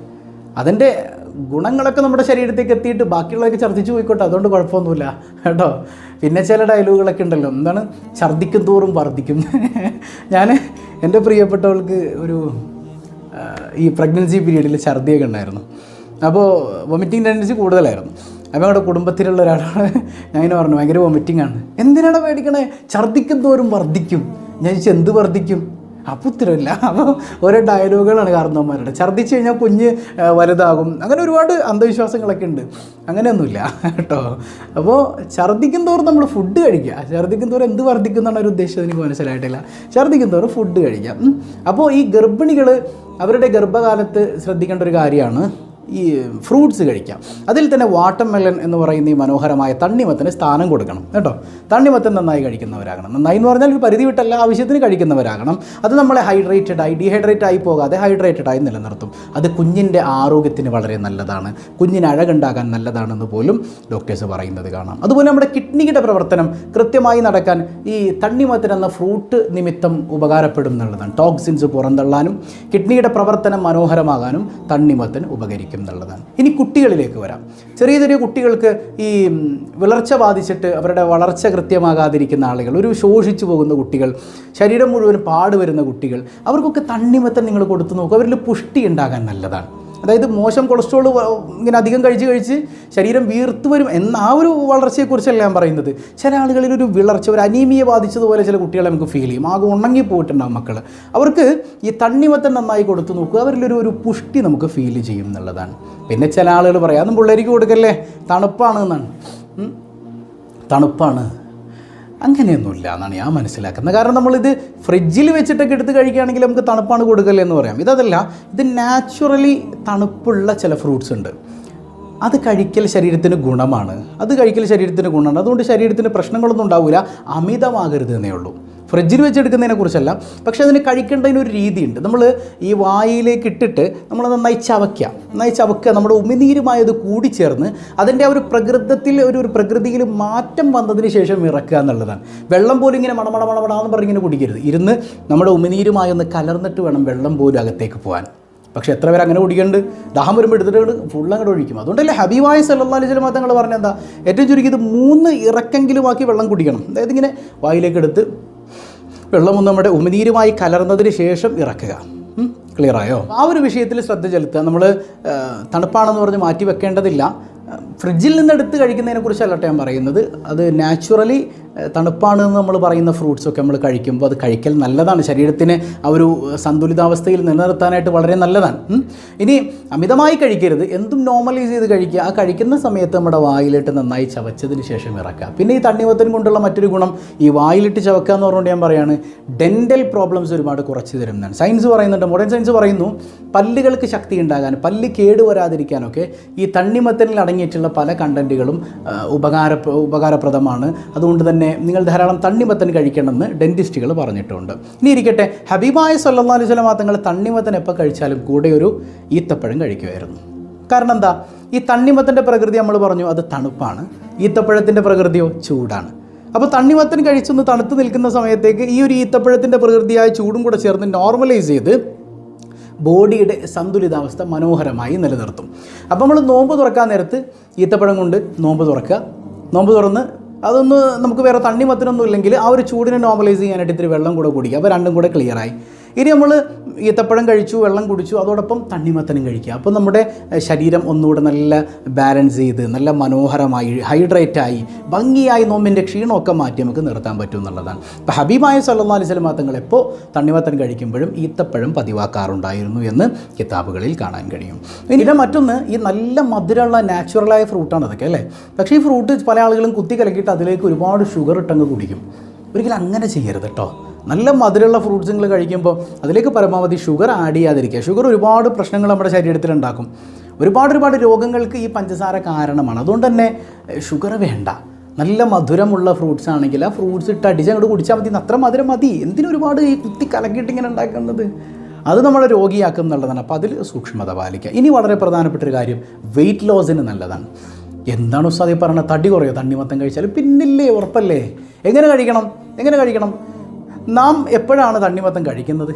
അതിന്റെ ഗുണങ്ങളൊക്കെ നമ്മുടെ ശരീരത്തേക്ക് എത്തിയിട്ട് ബാക്കിയുള്ളതൊക്കെ ഛർദ്ദിച്ച് പോയിക്കോട്ടെ. അതുകൊണ്ട് കുഴപ്പമൊന്നുമില്ല. കേട്ടോ? പിന്നെ ചില ഡയലോഗുകളൊക്കെ ഉണ്ടല്ലോ. എന്താണ്? ഛർദ്ദിക്കും തോറും വർദ്ധിക്കും. ഞാൻ എന്റെ പ്രിയപ്പെട്ടവൾക്ക് ഒരു ഈ പ്രഗ്നൻസി പീരീഡിൽ ഛർദിയൊക്കെ ഉണ്ടായിരുന്നു. അപ്പോൾ വൊമിറ്റിംഗ് ടെൻഡൻസി കൂടുതലായിരുന്നു. അപ്പോൾ ഞങ്ങളുടെ കുടുംബത്തിലുള്ള ഒരാളാണ് ഞാൻ ഇങ്ങനെ പറഞ്ഞു ഭയങ്കര വൊമിറ്റിംഗ് ആണ്. എന്തിനാണ് മേടിക്കണേ ഛർദ്ദിക്കും തോറും വർദ്ധിക്കും? ഞാൻ ചോദിച്ചു എന്ത് വർദ്ധിക്കും? അപ്പോൾ ഉത്തരവില്ല. അപ്പോൾ ഓരോ ഡയലോഗുകളാണ് കാരണവന്മാരുടെ. ഛർദ്ദിച്ച് കഴിഞ്ഞാൽ കുഞ്ഞ് വലുതാകും. അങ്ങനെ ഒരുപാട് അന്ധവിശ്വാസങ്ങളൊക്കെ ഉണ്ട്. അങ്ങനെയൊന്നുമില്ല കേട്ടോ. അപ്പോൾ ഛർദ്ദിക്കും തോറും നമ്മൾ ഫുഡ് കഴിക്കുക. ഛർദ്ദിക്കും തോറും എന്ത് വർദ്ധിക്കുന്നതാണ് ഒരു ഉദ്ദേശം എനിക്ക് മനസ്സിലായിട്ടില്ല. ഛർദ്ദിക്കും തോറും ഫുഡ് കഴിക്കാം അപ്പോൾ ഈ ഗർഭിണികൾ അവരുടെ ഗർഭകാലത്ത് ശ്രദ്ധിക്കേണ്ട ഒരു കാര്യമാണ്. ഈ ഫ്രൂട്ട്സ് കഴിക്കാം. അതിൽ തന്നെ വാട്ടർമെലൺ എന്ന് പറയുന്ന ഈ മനോഹരമായ തണ്ണിമത്തിന് സ്ഥാനം കൊടുക്കണം കേട്ടോ. തണ്ണിമത്തൻ നന്നായി കഴിക്കുന്നവരാകണം. നന്നായി എന്ന് പറഞ്ഞാൽ ഒരു പരിധി വിട്ടല്ല ആവശ്യത്തിന് കഴിക്കുന്നവരാകണം. അത് നമ്മളെ ഹൈഡ്രേറ്റഡ് ആയി ഡീഹൈഡ്രേറ്റ് ആയി പോകാതെ ഹൈഡ്രേറ്റഡ് ആയി നിലനിർത്തും. അത് കുഞ്ഞിന്റെ ആരോഗ്യത്തിന് വളരെ നല്ലതാണ്. കുഞ്ഞിന് അഴകുണ്ടാകാൻ നല്ലതാണെന്ന് പോലും ഡോക്ടേഴ്സ് പറയുന്നത് കാണാം. അതുപോലെ നമ്മുടെ കിഡ്നിയുടെ പ്രവർത്തനം കൃത്യമായി നടക്കാൻ ഈ തണ്ണിമത്തൻ എന്ന ഫ്രൂട്ട് നിമിത്തം ഉപകാരപ്പെടും എന്നുള്ളതാണ്. ടോക്സിൻസ് പുറന്തള്ളാനും കിഡ്നിയുടെ പ്രവർത്തനം മനോഹരമാകാനും തണ്ണിമത്തൻ ഉപകരിക്കും. എന്നുള്ളതാണ്. ഇനി കുട്ടികളിലേക്ക് വരാം. ചെറിയ ചെറിയ കുട്ടികൾക്ക് ഈ വിളർച്ച ബാധിച്ചിട്ട് അവരുടെ വളർച്ച കൃത്യമാകാതിരിക്കുന്ന ആളുകൾ ഒരു ശോഷിച്ചു പോകുന്ന കുട്ടികൾ ശരീരം മുഴുവൻ പാടുവരുന്ന കുട്ടികൾ അവർക്കൊക്കെ തണ്ണിമത്തൻ നിങ്ങൾ കൊടുത്തു നോക്കുക അവരിൽ പുഷ്ടി ഉണ്ടാകാൻ നല്ലതാണ്. അതായത് മോശം കൊളസ്ട്രോൾ ഇങ്ങനെ അധികം കഴിച്ച് കഴിച്ച് ശരീരം വീർത്ത് വരും എന്ന ആ ഒരു വളർച്ചയെക്കുറിച്ചല്ല ഞാൻ പറയുന്നത്. ചില ആളുകളിൽ ഒരു വിളർച്ച ഒരു അനീമിയ ബാധിച്ചതുപോലെ ചില കുട്ടികളെ നമുക്ക് ഫീൽ ചെയ്യും. ആകെ ഉണങ്ങി പോയിട്ടുണ്ടാകും മക്കൾ അവർക്ക് ഈ തണ്ണിമത്തൻ നന്നായി കൊടുത്തു നോക്കുക. അവരിലൊരു ഒരു പുഷ്ടി നമുക്ക് ഫീൽ ചെയ്യും എന്നുള്ളതാണ്. പിന്നെ ചില ആളുകൾ പറയാം അതും പിള്ളേർക്ക് കൊടുക്കല്ലേ? തണുപ്പാണ് എന്നാണ്. തണുപ്പാണ്. അങ്ങനെയൊന്നുമില്ല എന്നാണ് ഞാൻ മനസ്സിലാക്കുന്നത്. കാരണം നമ്മളിത് ഫ്രിഡ്ജിൽ വെച്ചിട്ടൊക്കെ എടുത്ത് കഴിക്കുകയാണെങ്കിൽ നമുക്ക് തണുപ്പാണ് കൊടുക്കല്ലേ എന്ന് പറയാം. ഇതല്ല ഇത് നാച്ചുറലി തണുപ്പുള്ള ചില ഫ്രൂട്ട്സ് ഉണ്ട്. അത് കഴിക്കൽ ശരീരത്തിന് ഗുണമാണ്. അത് കഴിക്കൽ ശരീരത്തിന് ഗുണമാണ്. അതുകൊണ്ട് ശരീരത്തിന് പ്രശ്നങ്ങളൊന്നും ഉണ്ടാവില്ല. അമിതമാകരുത് എന്നേ ഉള്ളൂ. ഫ്രിഡ്ജിൽ വെച്ചെടുക്കുന്നതിനെ കുറിച്ചല്ല. പക്ഷേ അതിന് കഴിക്കേണ്ടതിന് ഒരു രീതിയുണ്ട്. നമ്മൾ ഈ വായിലേക്ക് ഇട്ടിട്ട് നമ്മൾ നന്നായി ചവയ്ക്കുക. നന്നായി ചവയ്ക്കുക. നമ്മുടെ ഉമിനീരുമായി ഉമിനീരുമായത് കൂടിച്ചേർന്ന് അതിന്റെ ആ ഒരു പ്രകൃതത്തിൽ ഒരു ഒരു പ്രകൃതിയിൽ മാറ്റം വന്നതിന് ശേഷം ഇറക്കുക എന്നുള്ളതാണ്. വെള്ളം പോലും ഇങ്ങനെ മണമണ മണമടാന്ന് പറഞ്ഞ് ഇങ്ങനെ കുടിക്കരുത്. ഇരുന്ന് നമ്മുടെ ഉമിനീരുമായി ഒന്ന് കലർന്നിട്ട് വേണം വെള്ളം പോലും അകത്തേക്ക് പോകാൻ പക്ഷേ എത്ര പേര് അങ്ങനെ കുടിക്കുന്നുണ്ട് ദാഹം വരുമ്പോൾ എടുത്തിട്ട് ഫുൾ അങ്ങോട്ട് ഒഴിക്കും. അതുകൊണ്ടല്ലേ ഹബീബായ സല്ലാ അലൈഹി സ്വലം തങ്ങൾ പറഞ്ഞ എന്താ? ഏറ്റവും ചുരുക്കി ഇത് മൂന്ന് ഇറക്കെങ്കിലും ആക്കി വെള്ളം കുടിക്കണം. അതായത് ഇങ്ങനെ വായിലേക്ക് എടുത്ത് വെള്ളം ഒന്ന് നമ്മുടെ ഉമിനീരുമായി കലർന്നതിന് ശേഷം ഇറക്കുക. ക്ലിയറായോ ആ ഒരു വിഷയത്തിൽ ശ്രദ്ധ ചെലുത്തുക. നമ്മൾ തണുപ്പാണെന്ന് പറഞ്ഞ് മാറ്റി വെക്കേണ്ടതില്ല ഫ്രിഡ്ജിൽ നിന്ന് എടുത്ത് കഴിക്കുന്നതിനെ കുറിച്ചല്ല ഞാൻ പറയുന്നത്. അത് നാച്ചുറലി തണുപ്പാണ് എന്ന് നമ്മൾ പറയുന്ന ഫ്രൂട്ട്സൊക്കെ നമ്മൾ കഴിക്കുമ്പോൾ അത് കഴിക്കൽ നല്ലതാണ്. ശരീരത്തിന് ആ ഒരു സന്തുലിതാവസ്ഥയിൽ നിലനിർത്താനായിട്ട് വളരെ നല്ലതാണ്. ഇനി അമിതമായി കഴിക്കരുത്. എന്തും നോർമലൈസ് ചെയ്ത് കഴിക്കുക. ആ കഴിക്കുന്ന സമയത്ത് നമ്മുടെ വായിലിട്ട് നന്നായി ചവച്ചതിന് ശേഷം ഇറക്കുക. പിന്നെ ഈ തണ്ണിമത്തൻ കൊണ്ടുള്ള മറ്റൊരു ഗുണം ഈ വായിലിട്ട് ചവക്കുക എന്ന് പറഞ്ഞുകൊണ്ട് ഞാൻ പറയാണ് ഡെന്റൽ പ്രോബ്ലംസ് ഒരുപാട് കുറച്ച് തരുന്നതാണ് സയൻസ് പറയുന്നുണ്ട്. മോഡേൺ സയൻസ് പറയുന്നു പല്ലുകൾക്ക് ശക്തി ഉണ്ടാകാൻ പല്ല് കേട് വരാതിരിക്കാനൊക്കെ ഈ തണ്ണിമത്തനിൽ അടങ്ങിയിട്ടുള്ള പല കണ്ടന്റുകളും ഉപകാര ഉപകാരപ്രദമാണ്. അതുകൊണ്ട് തന്നെ നിങ്ങൾ ധാരാളം തണ്ണിമത്തൻ കഴിക്കണമെന്ന് ഡെന്റിസ്റ്റുകൾ പറഞ്ഞിട്ടുണ്ട്. ഇനി ഇരിക്കട്ടെ ഹബീബായ സല്ലാ അലൈഹി സ്വലം തങ്ങൾ തണ്ണിമത്തൻ എപ്പോൾ കഴിച്ചാലും കൂടെ ഒരു ഈത്തപ്പഴം കഴിക്കുമായിരുന്നു. കാരണം എന്താ? ഈ തണ്ണിമത്തന്റെ പ്രകൃതി നമ്മൾ പറഞ്ഞു അത് തണുപ്പാണ്. ഈത്തപ്പഴത്തിന്റെ പ്രകൃതിയോ ചൂടാണ്. അപ്പോൾ തണ്ണിമത്തൻ കഴിച്ചൊന്ന് തണുത്ത് നിൽക്കുന്ന സമയത്തേക്ക് ഈ ഒരു ഈത്തപ്പഴത്തിന്റെ പ്രകൃതിയായ ചൂടും കൂടെ ചേർന്ന് നോർമലൈസ് ചെയ്ത് ബോഡിയുടെ സന്തുലിതാവസ്ഥ മനോഹരമായി നിലനിർത്തും. അപ്പോൾ നമ്മൾ നോമ്പ് തുറക്കാൻ നേരത്ത് ഈത്തപ്പഴം കൊണ്ട് നോമ്പ് തുറക്കുക. നോമ്പ് തുറന്ന് അതൊന്ന് നമുക്ക് വേറെ തണ്ണിമത്തിനൊന്നും ഇല്ലെങ്കിൽ ആ ഒരു ചൂടിനെ നോർമലൈസ് ചെയ്യാനായിട്ട് ഇത്തിരി വെള്ളം കൂടെ കുടിക്കുക. അപ്പോൾ രണ്ടും കൂടെ ക്ലിയറായി ഇനി നമ്മൾ ഈത്തപ്പഴം കഴിച്ചു വെള്ളം കുടിച്ചു അതോടൊപ്പം തണ്ണിമത്തനും കഴിക്കുക. അപ്പോൾ നമ്മുടെ ശരീരം ഒന്നുകൂടെ നല്ല ബാലൻസ് ചെയ്ത് നല്ല മനോഹരമായി ഹൈഡ്രേറ്റായി ഭംഗിയായി നോമ്പിന്റെ ക്ഷീണമൊക്കെ മാറ്റി നമുക്ക് നിർത്താൻ പറ്റും എന്നുള്ളതാണ്. ഇപ്പോൾ ഹബീബായ സല്ലാ അലൈഹി സ്വലം തങ്ങൾ എപ്പോൾ തണ്ണിമത്തൻ കഴിക്കുമ്പോഴും ഈത്തപ്പഴം പതിവാക്കാറുണ്ടായിരുന്നു എന്ന് കിതാബുകളിൽ കാണാൻ കഴിയും. ഇനി മറ്റൊന്ന് ഈ നല്ല മധുരമുള്ള നാച്ചുറലായ ഫ്രൂട്ടാണ് അതൊക്കെ അല്ലേ? പക്ഷേ ഈ ഫ്രൂട്ട് പല ആളുകളും കുത്തി കലക്കിയിട്ട് അതിലേക്ക് ഒരുപാട് ഷുഗർ ഇട്ടങ്ങ് കുടിക്കും. ഒരിക്കലും അങ്ങനെ ചെയ്യരുത് കേട്ടോ നല്ല മധുരമുള്ള ഫ്രൂട്ട്സ് നിങ്ങൾ കഴിക്കുമ്പോൾ അതിലേക്ക് പരമാവധി ഷുഗർ ആഡ് ചെയ്യാതിരിക്കുക. ഷുഗർ ഒരുപാട് പ്രശ്നങ്ങൾ നമ്മുടെ ശരീരത്തിൽ ഉണ്ടാക്കും. ഒരുപാട് ഒരുപാട് രോഗങ്ങൾക്ക് ഈ പഞ്ചസാര കാരണമാണ്. അതുകൊണ്ട് തന്നെ ഷുഗർ വേണ്ട. നല്ല മധുരമുള്ള ഫ്രൂട്ട്സ് ആണെങ്കിൽ ആ ഫ്രൂട്ട്സ് ഇട്ട് അടിച്ച് അങ്ങോട്ട് കുടിച്ചാൽ മതി. അത്ര മധുരം മതി. എന്തിനൊരുപാട് ഈ കുത്തി കലക്കിയിട്ട് ഇങ്ങനെ ഉണ്ടാക്കുന്നത്? അത് നമ്മളെ രോഗിയാക്കും എന്നുള്ളതാണ്. അപ്പോൾ അതിൽ സൂക്ഷ്മത പാലിക്കുക. ഇനി വളരെ പ്രധാനപ്പെട്ട ഒരു കാര്യം വെയിറ്റ് ലോസിന് നല്ലതാണ്. എന്താണ് ഉസ്താദി പറയുന്നത് തടി കുറയോ? തണ്ണിമത്തം കഴിച്ചാൽ പിന്നില്ലേ ഉറപ്പല്ലേ? എങ്ങനെ കഴിക്കണം? എങ്ങനെ കഴിക്കണം? നാം എപ്പോഴാണ് തണ്ണിമത്തം കഴിക്കുന്നത്?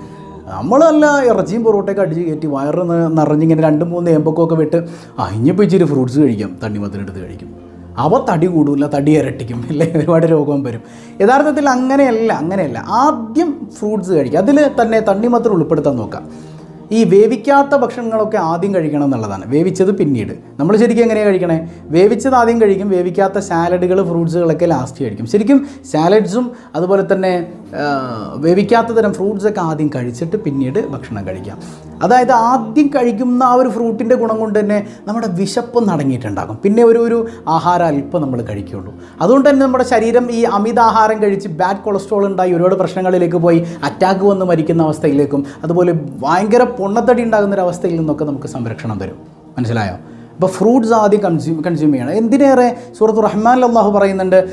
നമ്മളല്ല ഇറച്ചിയും പൊറോട്ടയൊക്കെ അടിച്ച് കയറ്റി വയറ് നിറഞ്ഞിങ്ങനെ രണ്ട് മൂന്ന് ഏമ്പക്കൊക്കെ വിട്ട് അഞ്ഞപ്പോൾ ഫ്രൂട്ട്സ് കഴിക്കാം തണ്ണിമത്തം എടുത്ത് കഴിക്കും. അവ തടി കൂടില്ല തടി ഇരട്ടിക്കും അല്ലേ? ഒരുപാട് രോഗം വരും. യഥാർത്ഥത്തിൽ അങ്ങനെയല്ല അങ്ങനെയല്ല. ആദ്യം ഫ്രൂട്ട്സ് കഴിക്കുക. അതിൽ തന്നെ തണ്ണിമത്തം ഉൾപ്പെടുത്താൻ നോക്കാം. ഈ വേവിക്കാത്ത ഭക്ഷണങ്ങളൊക്കെ ആദ്യം കഴിക്കണം എന്നുള്ളതാണ്. വേവിച്ചത് പിന്നീട്. നമ്മൾ ശരിക്കും എങ്ങനെയാണ് കഴിക്കണേ? വേവിച്ചത് ആദ്യം കഴിക്കും വേവിക്കാത്ത സാലഡുകൾ ഫ്രൂട്ട്സുകളൊക്കെ ലാസ്റ്റ് കഴിക്കും. ശരിക്കും സാലഡ്സും അതുപോലെ തന്നെ വേവിക്കാത്ത തരം ഫ്രൂട്ട്സൊക്കെ ആദ്യം കഴിച്ചിട്ട് പിന്നീട് ഭക്ഷണം കഴിക്കാം. അതായത് ആദ്യം കഴിക്കുന്ന ആ ഒരു ഫ്രൂട്ടിന്റെ ഗുണം കൊണ്ട് തന്നെ നമ്മുടെ വിശപ്പ് നടങ്ങിയിട്ടുണ്ടാകും. പിന്നെ ഒരു ഒരു ആഹാരം അല്പം നമ്മൾ കഴിക്കുകയുള്ളൂ. അതുകൊണ്ട് തന്നെ നമ്മുടെ ശരീരം ഈ അമിതാഹാരം കഴിച്ച് ബാഡ് കൊളസ്ട്രോൾ ഉണ്ടായി ഒരുപാട് പ്രശ്നങ്ങളിലേക്ക് പോയി അറ്റാക്ക് വന്ന് മരിക്കുന്ന അവസ്ഥയിലേക്കും അതുപോലെ ഭയങ്കര പൊണ്ണത്തടി ഉണ്ടാകുന്ന ഒരു അവസ്ഥയിൽ നിന്നൊക്കെ നമുക്ക് സംരക്ഷണം തരും. മനസ്സിലായോ? അപ്പോൾ ഫ്രൂട്ട്സ് ആദ്യം കൺസ്യൂം കൺസ്യൂം ചെയ്യണം. എന്തിനേറെ? സൂറത്ത് റഹ്മാൻ അള്ളാഹു പറയുന്നുണ്ട്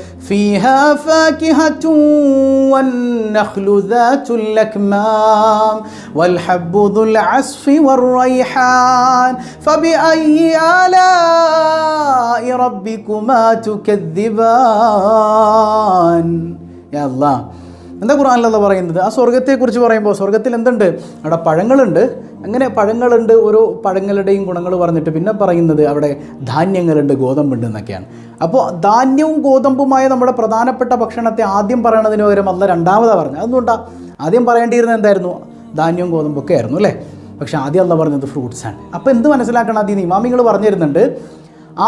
യാ അല്ലാഹ് എന്താ ഖുർആനിലല്ല പറയുന്നത്? ആ സ്വർഗത്തെക്കുറിച്ച് പറയുമ്പോൾ സ്വർഗത്തിൽ എന്തുണ്ട് അവിടെ പഴങ്ങളുണ്ട്. അങ്ങനെ പഴങ്ങളുണ്ട് ഓരോ പഴങ്ങളുടെയും ഗുണങ്ങൾ പറഞ്ഞിട്ട് പിന്നെ പറയുന്നത് അവിടെ ധാന്യങ്ങളുണ്ട് ഗോതമ്പുണ്ട് എന്നൊക്കെയാണ്. അപ്പോൾ ധാന്യവും ഗോതമ്പുമായ നമ്മുടെ പ്രധാനപ്പെട്ട ഭക്ഷണത്തെ ആദ്യം പറയണതിന് പകരം അല്ല രണ്ടാമതാണ് പറഞ്ഞത്. അതുകൊണ്ടാണ് ആദ്യം പറയേണ്ടിയിരുന്നത് എന്തായിരുന്നു? ധാന്യവും ഗോതമ്പൊക്കെ ആയിരുന്നു അല്ലേ? പക്ഷെ ആദ്യം അല്ല പറഞ്ഞത് ഫ്രൂട്ട്സാണ് അപ്പോൾ എന്ത് മനസ്സിലാക്കണം ആദ്യം ഇമാമിങ്ങൾ പറഞ്ഞു തരുന്നുണ്ട്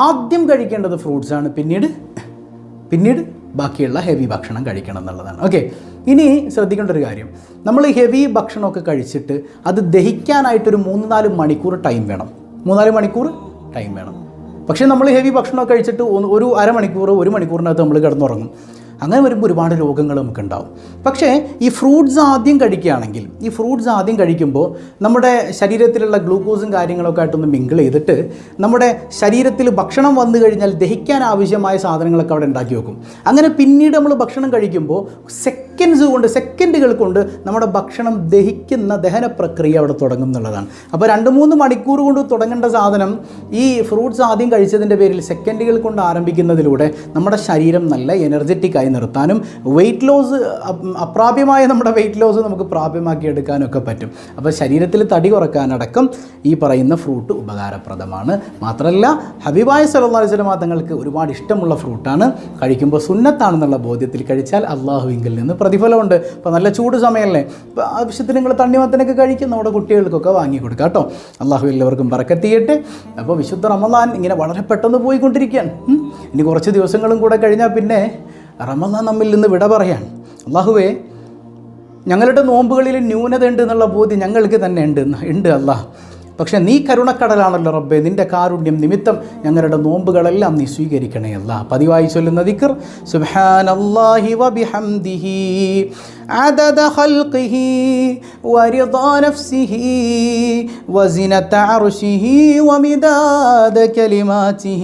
ആദ്യം കഴിക്കേണ്ടത് ഫ്രൂട്ട്സാണ് പിന്നീട് പിന്നീട് ബാക്കിയുള്ള ഹെവി ഭക്ഷണം കഴിക്കണം എന്നുള്ളതാണ്. ഓക്കെ. ഇനി ശ്രദ്ധിക്കേണ്ട ഒരു കാര്യം. നമ്മൾ ഹെവി ഭക്ഷണമൊക്കെ കഴിച്ചിട്ട് അത് ദഹിക്കാനായിട്ടൊരു മൂന്ന് നാല് മണിക്കൂർ ടൈം വേണം. മൂന്നാൽ മണിക്കൂർ ടൈം വേണം. പക്ഷേ നമ്മൾ ഹെവി ഭക്ഷണമൊക്കെ കഴിച്ചിട്ട് ഒരു അരമണിക്കൂർ ഒരു മണിക്കൂറിനകത്ത് നമ്മൾ കിടന്നുറങ്ങും. അങ്ങനെ വരുമ്പോൾ ഒരുപാട് രോഗങ്ങൾ നമുക്ക് ഉണ്ടാവും പക്ഷേ ഈ ഫ്രൂട്ട്സ് ആദ്യം കഴിക്കുകയാണെങ്കിൽ ഈ ഫ്രൂട്ട്സ് ആദ്യം കഴിക്കുമ്പോൾ നമ്മുടെ ശരീരത്തിലുള്ള ഗ്ലൂക്കോസും കാര്യങ്ങളൊക്കെ ആയിട്ടൊന്ന് മിങ്കിൾ ചെയ്തിട്ട് നമ്മുടെ ശരീരത്തിൽ ഭക്ഷണം വന്നു കഴിഞ്ഞാൽ ദഹിക്കാൻ ആവശ്യമായ സാധനങ്ങളൊക്കെ അവിടെ ഉണ്ടാക്കി വെക്കും. അങ്ങനെ പിന്നീട് നമ്മൾ ഭക്ഷണം കഴിക്കുമ്പോൾ സെക്കൻഡ്സ് കൊണ്ട് സെക്കൻഡുകൾ കൊണ്ട് നമ്മുടെ ഭക്ഷണം ദഹിക്കുന്ന ദഹന പ്രക്രിയ അവിടെ തുടങ്ങും എന്നുള്ളതാണ്. അപ്പോൾ രണ്ട് മൂന്ന് മണിക്കൂർ കൊണ്ട് തുടങ്ങേണ്ട സാധനം ഈ ഫ്രൂട്ട്സ് ആദ്യം കഴിച്ചതിന്റെ പേരിൽ സെക്കൻഡുകൾ കൊണ്ട് ആരംഭിക്കുന്നതിലൂടെ നമ്മുടെ ശരീരം നല്ല എനർജറ്റിക് ആയി നിർത്താനും വെയിറ്റ് ലോസ് അപ്രാപ്യമായ നമ്മുടെ വെയിറ്റ് ലോസ് നമുക്ക് പ്രാപ്യമാക്കി എടുക്കാനും ഒക്കെ പറ്റും. അപ്പോൾ ശരീരത്തിൽ തടി കുറക്കാനടക്കം ഈ പറയുന്ന ഫ്രൂട്ട് ഉപകാരപ്രദമാണ്. മാത്രമല്ല ഹബീബായ അലൈഹി വസല്ലം തങ്ങൾക്ക് ഒരുപാട് ഇഷ്ടമുള്ള ഫ്രൂട്ടാണ് കഴിക്കുമ്പോൾ സുന്നത്താണെന്നുള്ള ബോധ്യത്തിൽ കഴിച്ചാൽ അള്ളാഹുവിങ്കിൽ നിന്ന് പ്രതിഫലമുണ്ട്. അപ്പോൾ നല്ല ചൂട് സമയമല്ലേ? ഇപ്പോൾ ആവശ്യത്തിന് നിങ്ങൾ തണ്ണിമത്തനൊക്കെ കഴിക്കും. നമ്മുടെ കുട്ടികൾക്കൊക്കെ വാങ്ങി കൊടുക്കാം കേട്ടോ. അള്ളാഹു എല്ലാവർക്കും പറക്കെത്തിയിട്ട് അപ്പോൾ വിശുദ്ധ റമദാൻ ഇങ്ങനെ വളരെ പെട്ടെന്ന് പോയിക്കൊണ്ടിരിക്കുകയാണ്. ഇനി കുറച്ച് ദിവസങ്ങളും കൂടെ കഴിഞ്ഞാൽ പിന്നെ റമദാൻ നമ്മിൽ നിന്ന് വിട പറയാൻ അള്ളാഹുവേ ഞങ്ങളുടെ നോമ്പുകളിൽ ന്യൂനത ഉണ്ട് എന്നുള്ള ബോധ്യം ഞങ്ങൾക്ക് തന്നെ ഉണ്ട് ഉണ്ട് അല്ലാ പക്ഷേ നീ കരുണക്കടലാണല്ലോ റബ്ബേ നിന്റെ കാരുണ്യം നിമിത്തം ഞങ്ങളുടെ നോമ്പുകളെല്ലാം നീ സ്വീകരിക്കണേ അല്ല പതിവായി ചൊല്ലുന്ന ദിക്കർ സുബ്ഹാനല്ലാഹി വബിഹംദിഹി عدد خلقه ورضا نفسه وزنة عرشه ومداد كلماته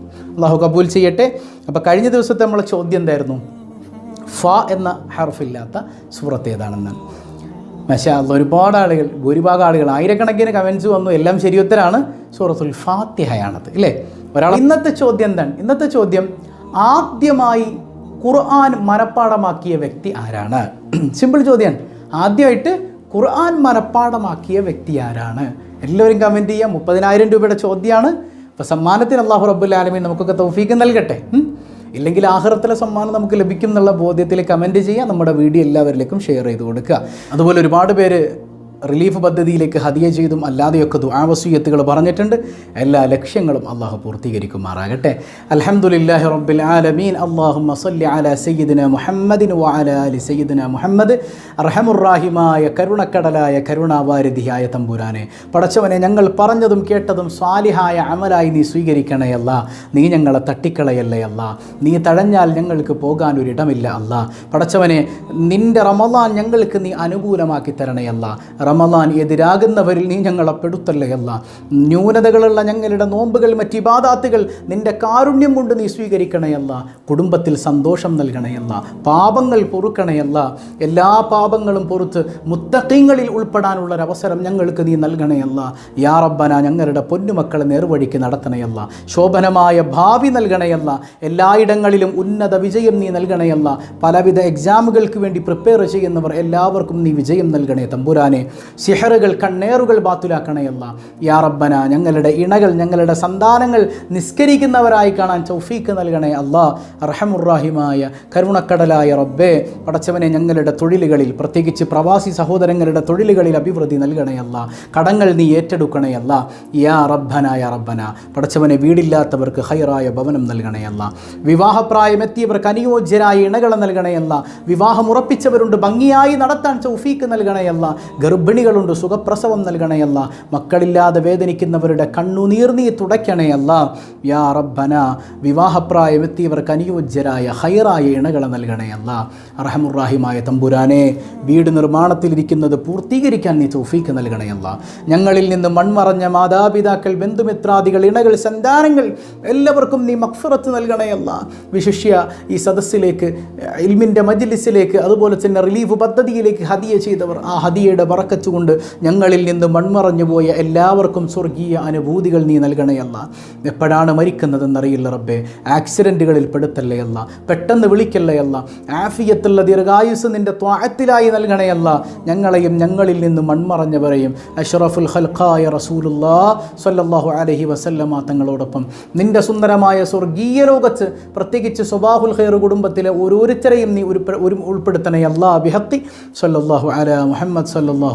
അള്ളാഹു കബൂൽ ചെയ്യട്ടെ. അപ്പോൾ കഴിഞ്ഞ ദിവസത്തെ നമ്മളെ ചോദ്യം എന്തായിരുന്നു? ഫ എന്ന ഹർഫില്ലാത്ത സൂറത്ത് ഏതാണെന്നാണ് പക്ഷേ അത് ഒരുപാട് ആളുകൾ ഭൂരിഭാഗം ആളുകൾ ആയിരക്കണക്കിന് കമൻസ് വന്നു. എല്ലാം ശരിയുത്തരാണ്. സൂറത്തുൽ ഫാത്തിഹയാണത് അല്ലേ ഒരാൾ ഇന്നത്തെ ചോദ്യം എന്താണ്? ഇന്നത്തെ ചോദ്യം ആദ്യമായി ഖുർആൻ മനപ്പാടമാക്കിയ വ്യക്തി ആരാണ്? സിമ്പിൾ ചോദ്യമാണ് ആദ്യമായിട്ട് ഖുർആൻ മനപ്പാടമാക്കിയ വ്യക്തി ആരാണ്? എല്ലാവരും കമന്റ് ചെയ്യാം. മുപ്പതിനായിരം രൂപയുടെ ചോദ്യമാണ്. അപ്പോൾ സമ്മാനത്തിന് അള്ളാഹു റബ്ബുൽ ആലമീൻ നമുക്കൊക്കെ തൗഫീക്ക് നൽകട്ടെ? ഇല്ലെങ്കിൽ ആഹ്റത്തിലെ സമ്മാനം നമുക്ക് ലഭിക്കും എന്നുള്ള ബോധ്യത്തിൽ കമന്റ് ചെയ്യുക നമ്മുടെ വീഡിയോ എല്ലാവരിലേക്കും ഷെയർ ചെയ്ത് കൊടുക്കുക അതുപോലെ ഒരുപാട് പേര് റിലീഫ് പദ്ധതിയിലേക്ക് ഹദിയ ചെയ്തും അല്ലാതെയൊക്കെ ദുആവസീയത്തുകൾ പറഞ്ഞിട്ടുണ്ട്. എല്ലാ ലക്ഷ്യങ്ങളും അള്ളാഹു പൂർത്തീകരിക്കുമാറാകട്ടെ. അലഹമുല്ലാഹി റബ്ബിൽ ആലമീൻ. അള്ളാഹു മസല്ലി അല സയ്യിദിന മുഹമ്മദിൻ വാല അലി സയ്യിദിന മുഹമ്മദ്. റഹമുറാഹിമായ കരുണക്കടലായ കരുണാവാരിധിയായ തമ്പുരാനെ പടച്ചവനെ ഞങ്ങൾ പറഞ്ഞതും കേട്ടതും സ്വാലിഹായ അമലായി നീ സ്വീകരിക്കണയല്ല നീ ഞങ്ങളെ തട്ടിക്കളയല്ലയല്ല നീ തഴഞ്ഞാൽ ഞങ്ങൾക്ക് പോകാൻ ഒരിടമില്ല അല്ല. പടച്ചവനെ നിന്റെ റമദാൻ ഞങ്ങൾക്ക് നീ അനുകൂലമാക്കി തരണയല്ല റമലാൻ എതിരാകുന്നവരിൽ നീ ഞങ്ങളെ പെടുത്തല്ലേ അല്ല? ന്യൂനതകളുള്ള ഞങ്ങളുടെ നോമ്പുകൾ മറ്റ് മറ്റിബാദാത്തുകൾ നിന്റെ കാരുണ്യം കൊണ്ട് നീ സ്വീകരിക്കണയല്ല കുടുംബത്തിൽ സന്തോഷം നൽകണയല്ല പാപങ്ങൾ പൊറുക്കണയല്ല എല്ലാ പാപങ്ങളും പൊറുത്ത് മുത്തക്കീങ്ങളിൽ ഉൾപ്പെടാനുള്ള ഒരവസരം ഞങ്ങൾക്ക് നീ നൽകണയല്ല യാ റബ്ബന ഞങ്ങളുടെ പൊന്നുമക്കളെ നേർവഴിക്ക് നടത്തണയല്ല ശോഭനമായ ഭാവി നൽകണയല്ല എല്ലായിടങ്ങളിലും ഉന്നത വിജയം നീ നൽകണയല്ല പലവിധ എക്സാമുകൾക്ക് വേണ്ടി പ്രിപ്പയർ ചെയ്യുന്നവർ എല്ലാവർക്കും നീ വിജയം നൽകണേ തമ്പുരാനെ. സിഹറുകൾ കണ്ണേറുകൾ ബാത്തുലാക്കണയല്ല യാ റബ്ബന ഞങ്ങളുടെ ഇണകൾ ഞങ്ങളുടെ സന്താനങ്ങൾ നിസ്കരിക്കുന്നവരായി കാണാൻ ചൗഫീക്ക് നൽകണേ അല്ലാ. റഹമുറാഹിമായ കരുണക്കടലായ റബ്ബേ പടച്ചവനെ ഞങ്ങളുടെ തൊഴിലുകളിൽ പ്രത്യേകിച്ച് പ്രവാസി സഹോദരങ്ങളുടെ തൊഴിലുകളിൽ അഭിവൃദ്ധി നൽകണയല്ല കടങ്ങൾ നീ ഏറ്റെടുക്കണയല്ല യാ റബ്ബന യാ റബ്ബന. പടച്ചവനെ വീടില്ലാത്തവർക്ക് ഹൈറായ ഭവനം നൽകണയല്ല വിവാഹപ്രായമെത്തിയവർക്ക് അനുയോജ്യരായ ഇണകളെ നൽകണയല്ല വിവാഹം ഉറപ്പിച്ചവരുണ്ട് ഭംഗിയായി നടത്താൻ ചൗഫീക്ക് നൽകണയല്ല ഗർഭിണികളുണ്ട് സുഖപ്രസവം നൽകണയല്ല മക്കളില്ലാതെ വേദനിക്കുന്നവരുടെ കണ്ണുനീർ നീ തുടയ്ക്കണയല്ല യാ റബ്ബന വിവാഹപ്രായമെത്തിയവർക്ക് അനുയോജ്യരായ ഹൈറായ ഇണകളെ നൽകണയല്ല അറഹമുറാഹിമായ തമ്പുരാനെ വീട് നിർമ്മാണത്തിലിരിക്കുന്നത് പൂർത്തീകരിക്കാൻ നീ തോഫീക്ക് നൽകണയല്ല ഞങ്ങളിൽ നിന്ന് മൺമറഞ്ഞ മാതാപിതാക്കൾ ബന്ധുമിത്രാദികൾ ഇണകൾ സന്താനങ്ങൾ എല്ലാവർക്കും നീ മക്ഫറത്ത് നൽകണയല്ല വിശിഷ്യ ഈ സദസ്സിലേക്ക് ഇൽമിന്റെ മജ്ലിസിലേക്ക് അതുപോലെ തന്നെ റിലീഫ് പദ്ധതിയിലേക്ക് ഹദിയ ചെയ്തവർ ആ ഹദിയയുടെ വറക്കച്ചുകൊണ്ട് ഞങ്ങളിൽ നിന്ന് മൺമറഞ്ഞു പോയ എല്ലാവർക്കും സ്വർഗീയ അനുഭൂതികൾ നീ നൽകണയല്ല എപ്പോഴാണ് മരിക്കുന്നതെന്നറിയില്ല റബ്ബേ. ആക്സിഡന്റുകളിൽ പെടുത്തല്ലയല്ല പെട്ടെന്ന് വിളിക്കല്ലയല്ല ആഫിയത്തുള്ള ദീർഘായുസ് നിന്റെ ത്വാഴത്തിലായി നൽകണയല്ല ഞങ്ങളെയും ഞങ്ങളിൽ നിന്ന് മൺമറഞ്ഞവരെയും അഷ്റഫുൽ ഹൽഖായ റസൂലുല്ലാ സല്ലാഹു അലഹി വസല്ലമ തങ്ങളോടൊപ്പം നിന്റെ സുന്ദരമായ സ്വർഗീയ ലോകത്ത് പ്രത്യേകിച്ച് സ്വബാഹുൽ ഖൈർ കുടുംബത്തിലെ ഓരോരുത്തരെയും നീ ഒരു ഒരു ഉൾപ്പെടുത്തണേ അല്ലാ ബിഹത്തി സല്ലാഹു അല മുഹമ്മദ്